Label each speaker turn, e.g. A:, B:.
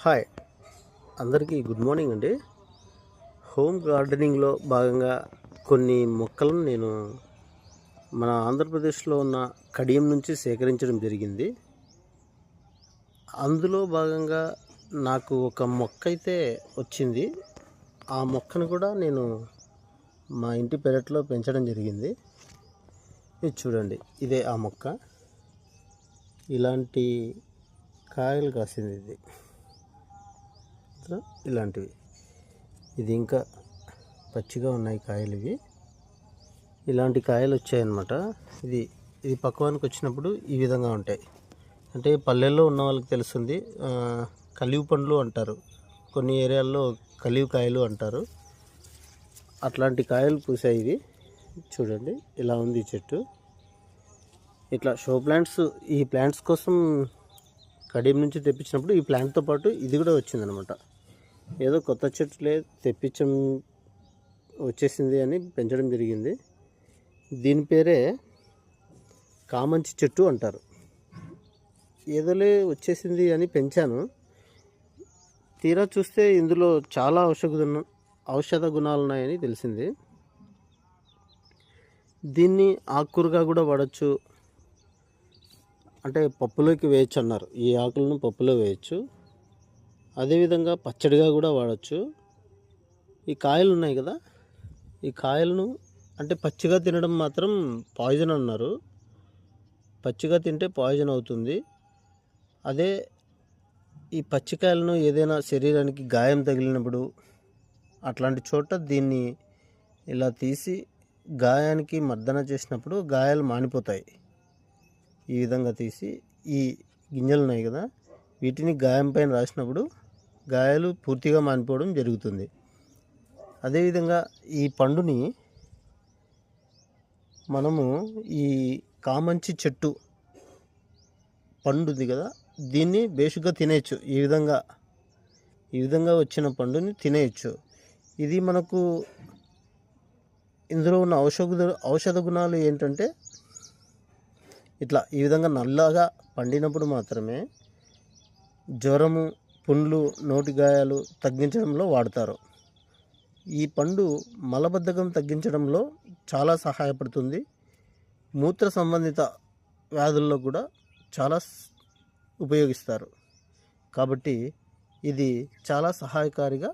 A: Hi. అందరికీ good morning అండి. Home గార్డెనింగ్లో భాగంగా కొన్ని మొక్కలను నేను మన ఆంధ్రప్రదేశ్లో ఉన్న కడియం నుంచి సేకరించడం జరిగింది. అందులో భాగంగా నాకు ఒక మొక్క అయితే వచ్చింది. ఆ మొక్కను కూడా నేను మా ఇంటి పెరట్లో పెంచడం జరిగింది. ఇది చూడండి ఇదే ఆ మొక్క. ఇలాంటి కాయలు కాసింది ఇది. మాత్రం ఇలాంటివి. ఇది ఇంకా పచ్చిగా ఉన్నాయి కాయలు ఇవి. ఇలాంటి కాయలు వచ్చాయన్నమాట. ఇది ఇది పక్వానికి వచ్చినప్పుడు ఈ విధంగా ఉంటాయి. అంటే పల్లెల్లో ఉన్న వాళ్ళకి తెలుస్తుంది కలివి పండ్లు అంటారు. కొన్ని ఏరియాల్లో కలివి కాయలు అంటారు. అట్లాంటి కాయలు పూసాయి ఇవి. చూడండి ఇలా ఉంది ఈ చెట్టు. ఇట్లా షో ప్లాంట్స్ ఈ ప్లాంట్స్ కోసం కడియం నుంచి తెప్పించినప్పుడు ఈ ప్లాంట్తో పాటు ఇది కూడా వచ్చిందనమాట ఏదో కొత్త చెట్లే తెప్పించం వచ్చేసింది అని పెంచడం జరిగింది. దీని పేరే కామంచి చెట్టు అంటారు. ఏదోలే వచ్చేసింది అని పెంచాను. తీరా చూస్తే ఇందులో చాలా ఔషధ గుణ ఔషధ గుణాలు ఉన్నాయని తెలిసింది. దీన్ని ఆకుకూరగా కూడా వాడచ్చు. అంటే పప్పులోకి వేయచ్చు అన్నారు. ఈ ఆకులను పప్పులో వేయచ్చు. అదేవిధంగా పచ్చడిగా కూడా వాడచ్చు. ఈ కాయలు ఉన్నాయి కదా? ఈ కాయలను అంటే పచ్చిగా తినడం మాత్రం పాయిజన్ అన్నారు. పచ్చిగా తింటే పాయిజన్ అవుతుంది. అదే ఈ పచ్చికాయలను ఏదైనా శరీరానికి గాయం తగిలినప్పుడు అట్లాంటి చోట దీన్ని ఇలా తీసి గాయానికి మర్దన చేసినప్పుడు గాయాలు మానిపోతాయి. ఈ విధంగా తీసి ఈ గింజలు ఉన్నాయి కదా? వీటిని గాయం పైన రాసినప్పుడు గాయాలు పూర్తిగా మానిపోవడం జరుగుతుంది. అదేవిధంగా ఈ పండుని మనము ఈ కామంచి చెట్టు పండు ఉంది కదా దీన్ని బేషుగ్గా తినేయచ్చు. ఈ విధంగా ఈ విధంగా వచ్చిన పండుని తినేయచ్చు. ఇది మనకు ఇందులో ఉన్న ఔషధ ఔషధ గుణాలు ఏంటంటే ఇట్లా ఈ విధంగా నల్లగా పండినప్పుడు మాత్రమే జ్వరము పుండ్లు నోటి గాయాలు తగ్గించడంలో వాడతారు. ఈ పండు మలబద్ధకం తగ్గించడంలో చాలా సహాయపడుతుంది. మూత్ర సంబంధిత వ్యాధుల్లో కూడా చాలా ఉపయోగిస్తారు. కాబట్టి ఇది చాలా సహాయకారిగా